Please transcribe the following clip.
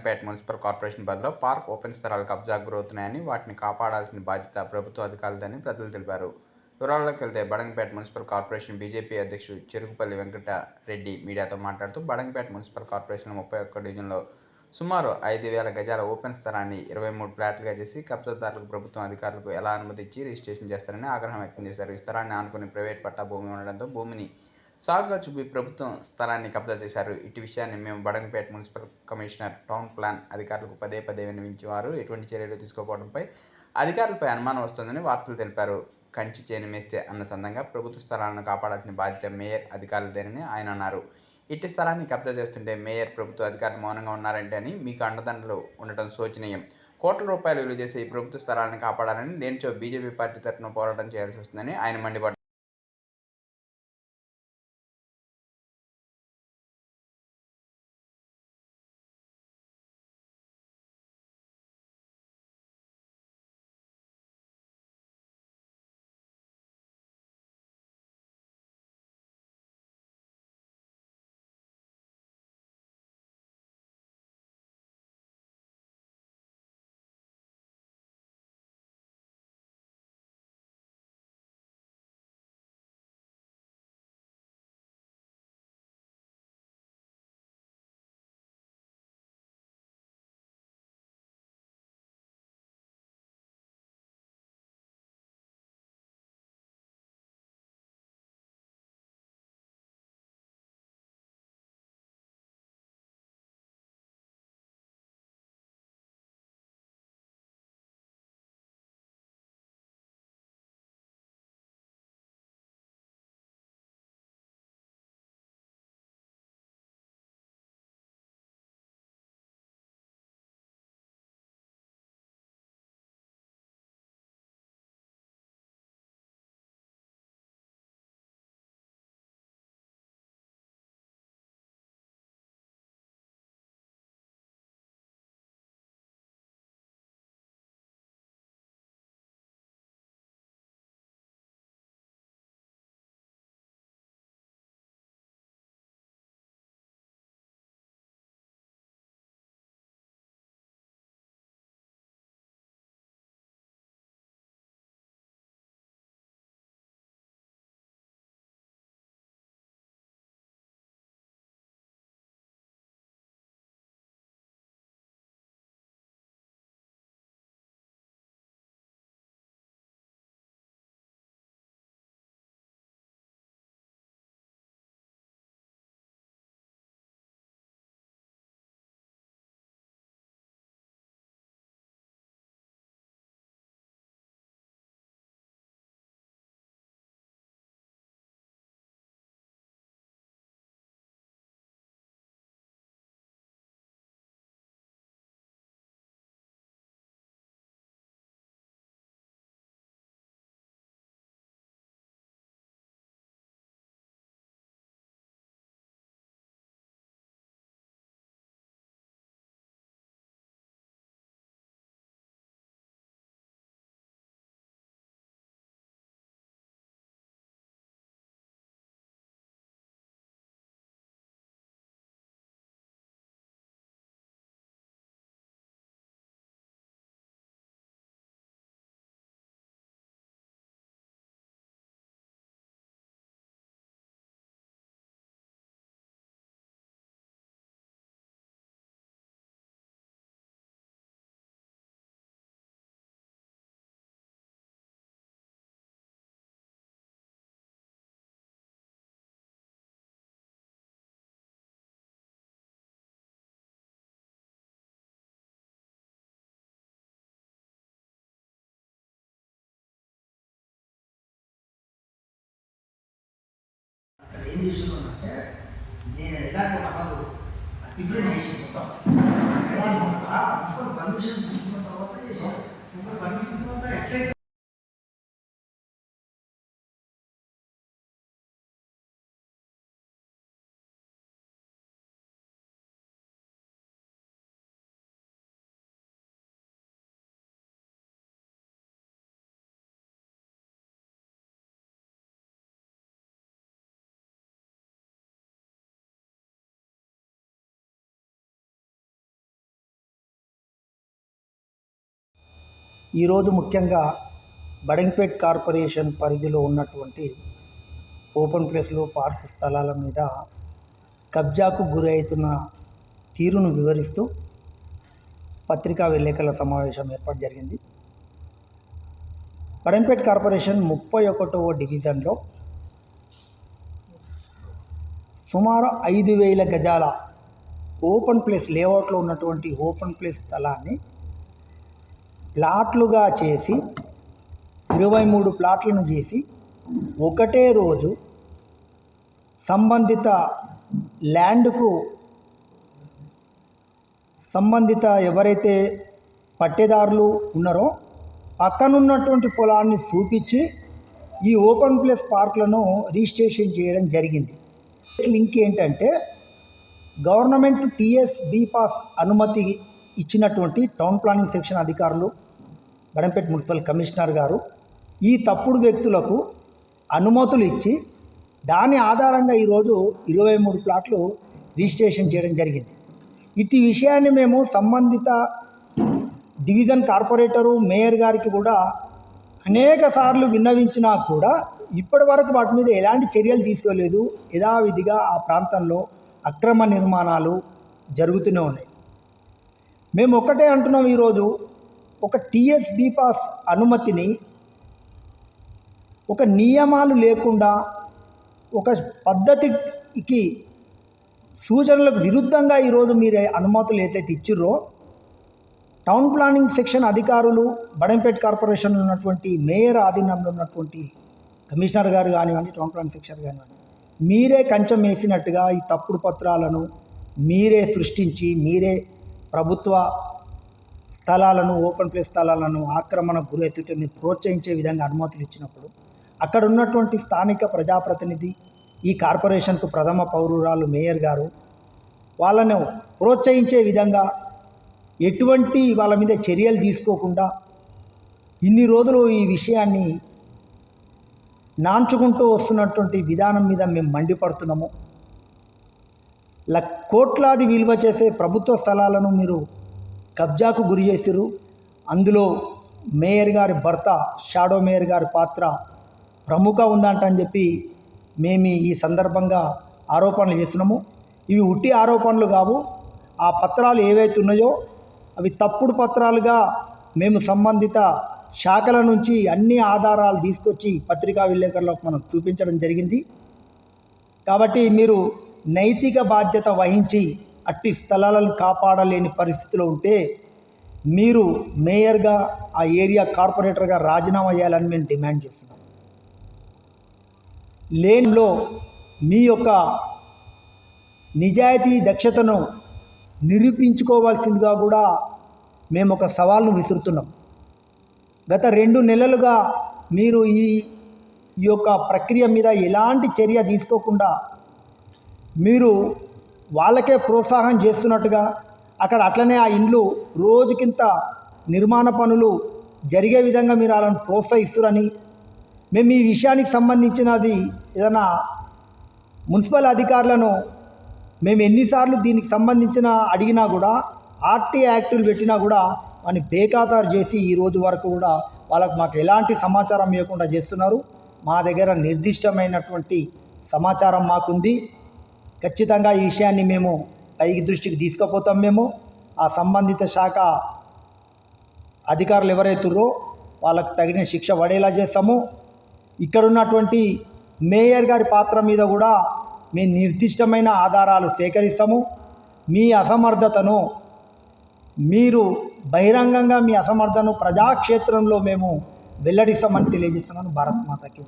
Badangpet municipal corporation పరిధిలో park open స్థలాలు కబ్జా గురవుతున్నాయని వాటిని కాపాడాల్సిన బాధ్యత ప్రభుత్వ అధికారులదని ప్రజలు తెలిపారు. వివరాల్లోకి వెళ్తే బడంగపేట మున్సిపల్ కార్పొరేషన్ బీజేపీ అధ్యక్షుడు చెరుకుపల్లి వెంకటరెడ్డి మీడియాతో మాట్లాడుతూ బడంగపేట మున్సిపల్ కార్పొరేషన్ ముప్పై ఒక్క డివిజన్లో సుమారు ఐదు వేల గజాల ఓపెన్ స్థలాన్ని ఇరవై మూడు ప్లాట్లుగా చేసి కబ్జాదారులకు ప్రభుత్వం అధికారులకు ఎలా అనుమతి ఇచ్చి రిజిస్ట్రేషన్ చేస్తారని ఆగ్రహం వ్యక్తం చేశారు. ఈ స్థలాన్ని ఆనుకుని ప్రైవేట్ పట్టా భూమి ఉండడంతో భూమిని సాగుగా చూపి ప్రభుత్వం స్థలాన్ని కబ్జా చేశారు. ఇటు విషయాన్ని మేము Badangpet municipal commissioner town plan అధికారులకు పదే పదే విన్నవించేవారు ఎటువంటి చర్యలు తీసుకోకపోవడంపై అధికారులపై అనుమానం వస్తుందని వార్తలు తెలిపారు. కంచి చేను మేస్తే అన్న సందంగా ప్రభుత్వ స్థలాలను కాపాడాల్సిన బాధ్యత మేయర్ అధికారులదేనని ఆయన అన్నారు. ఇట్టి స్థలాన్ని కబ్జా చేస్తుంటే మేయర్ ప్రభుత్వ అధికారులు మౌనంగా ఉన్నారంటే అని మీకు అండదండలు ఉండటం శోచనీయం. కోట్ల రూపాయలు విలువ చేసే ఈ ప్రభుత్వ స్థలాలను కాపాడాలని దేనిచో బీజేపీ పార్టీ తరఫున పోరాటం చేయాల్సి వస్తుందని ఆయన మండిపడ్డారు. ఏం చేస్తున్నానంటే నేను ఎలాంటి అవ్వదు డిఫరెంట్ చేసి మొత్తం. పర్మిషన్ తీసుకున్న తర్వాత చేశాను పర్మిషన్ తర్వాత ఎట్లయితే ఈరోజు ముఖ్యంగా బడంగ్పేట్ కార్పొరేషన్ పరిధిలో ఉన్నటువంటి ఓపెన్ ప్లేస్లు పార్క్ స్థలాల మీద కబ్జాకు గురి అవుతున్న తీరును వివరిస్తూ పత్రికా విలేకరుల సమావేశం ఏర్పాటు జరిగింది. బడంపేట్ కార్పొరేషన్ ముప్పై ఒకటవ డివిజన్లో సుమారు ఐదు వేల గజాల ఓపెన్ ప్లేస్ లేఅవుట్లో ఉన్నటువంటి ఓపెన్ ప్లేస్ స్థలాన్ని ప్లాట్లుగా చేసి ఇరవై మూడు ప్లాట్లను చేసి ఒకటే రోజు సంబంధిత ల్యాండ్కు సంబంధిత ఎవరైతే పట్టేదారులు ఉన్నారో పక్కనున్నటువంటి పొలాన్ని చూపించి ఈ ఓపెన్ ప్లేస్ పార్కులను రిజిస్ట్రేషన్ చేయడం జరిగింది. లింక్ ఏంటంటే గవర్నమెంట్ టీఎస్ బి పాస్ అనుమతి ఇచ్చినటువంటి టౌన్ ప్లానింగ్ సెక్షన్ అధికారులు గడంపేట మున్సిపల్ కమిషనర్ గారు ఈ తప్పుడు వ్యక్తులకు అనుమతులు ఇచ్చి దాని ఆధారంగా ఈరోజు ఇరవై మూడు ప్లాట్లు రిజిస్ట్రేషన్ చేయడం జరిగింది. ఇటు విషయాన్ని మేము సంబంధిత డివిజన్ కార్పొరేటరు మేయర్ గారికి కూడా అనేక సార్లు విన్నవించినా కూడా ఇప్పటి వరకు వాటి మీద ఎలాంటి చర్యలు తీసుకోలేదు. యథావిధిగా ఆ ప్రాంతంలో అక్రమ నిర్మాణాలు జరుగుతూనే ఉన్నాయి. మేము ఒక్కటే అంటున్నాం ఈరోజు ఒక టీఎస్ పాస్ అనుమతిని ఒక నియమాలు లేకుండా ఒక పద్ధతికి సూచనలకు విరుద్ధంగా ఈరోజు మీరు అనుమతులు ఏదైతే ఇచ్చిర్రో టౌన్ ప్లానింగ్ సెక్షన్ అధికారులు బడంపేట్ కార్పొరేషన్ ఉన్నటువంటి మేయర్ ఆధీనంలో ఉన్నటువంటి కమిషనర్ గారు కానివ్వండి టౌన్ ప్లానింగ్ సెక్షన్ కానివ్వండి మీరే కంచెం వేసినట్టుగా ఈ తప్పుడు పత్రాలను మీరే సృష్టించి మీరే ప్రభుత్వ స్థలాలను ఓపెన్ ప్లేస్ స్థలాలను ఆక్రమణకు గురవుతుంటే మీరు ప్రోత్సహించే విధంగా అనుమతులు ఇచ్చినప్పుడు అక్కడ ఉన్నటువంటి స్థానిక ప్రజాప్రతినిధి ఈ కార్పొరేషన్కు ప్రథమ పౌరురాలు మేయర్ గారు వాళ్ళను ప్రోత్సహించే విధంగా ఎటువంటి వాళ్ళ మీద చర్యలు తీసుకోకుండా ఇన్ని రోజులు ఈ విషయాన్ని నాంచుకుంటూ వస్తున్నటువంటి విధానం మీద మేము మండిపడుతున్నాము. ల కోట్లాది విలువ చేసే ప్రభుత్వ స్థలాలను మీరు కబ్జాకు గురి చేసిరు అందులో మేయర్ గారి భర్త షాడో మేయర్ గారి పాత్ర ప్రముఖ ఉందంట అని చెప్పి మేము ఈ సందర్భంగా ఆరోపణలు చేస్తున్నాము. ఇవి ఉట్టి ఆరోపణలు కావు. ఆ పత్రాలు ఏవైతే ఉన్నాయో అవి తప్పుడు పత్రాలుగా మేము సంబంధిత శాఖల నుంచి అన్ని ఆధారాలు తీసుకొచ్చి పత్రికా విలేకరులకు మనం చూపించడం జరిగింది. కాబట్టి మీరు నైతిక బాధ్యత వహించి అట్టి స్థలాలను కాపాడలేని పరిస్థితిలో ఉంటే మీరు మేయర్గా ఆ ఏరియా కార్పొరేటర్గా రాజీనామా చేయాలని మేము డిమాండ్ చేస్తున్నాం. లేన్లో మీ యొక్క నిజాయితీ దక్షతను నిరూపించుకోవాల్సిందిగా కూడా మేము ఒక సవాల్ను విసురుతున్నాం. గత రెండు నెలలుగా మీరు ఈ యొక్క ప్రక్రియ మీద ఎలాంటి చర్య తీసుకోకుండా మీరు వాళ్ళకే ప్రోత్సాహం చేస్తున్నట్టుగా అక్కడ అట్లనే ఆ ఇండ్లు రోజుకింత నిర్మాణ పనులు జరిగే విధంగా మీరు వాళ్ళని ప్రోత్సహిస్తురని. మేము ఈ విషయానికి సంబంధించినది ఏదైనా మున్సిపల్ అధికారులను మేము ఎన్నిసార్లు దీనికి సంబంధించిన అడిగినా కూడా ఆర్టీ యాక్టులు పెట్టినా కూడా వాని బేఖాతారు చేసి ఈ రోజు వరకు కూడా వాళ్ళకు మాకు ఎలాంటి సమాచారం ఇవ్వకుండా చేస్తున్నారు. మా దగ్గర నిర్దిష్టమైనటువంటి సమాచారం మాకుంది. ఖచ్చితంగా ఈ విషయాన్ని మేము పైకి దృష్టికి తీసుకుపోతాం మేము. ఆ సంబంధిత శాఖ అధికారులు ఎవరైతుర్రో వాళ్ళకు తగిన శిక్ష పడేలా చేస్తాము. ఇక్కడ ఉన్నటువంటి మేయర్ గారి పాత్ర మీద కూడా మేము నిర్దిష్టమైన ఆధారాలు సేకరిస్తాము. మీ అసమర్థతను మీరు బహిరంగంగా మీ అసమర్థను ప్రజాక్షేత్రంలో మేము వెల్లడిస్తామని తెలియజేస్తున్నాను. భారత్ మాతకి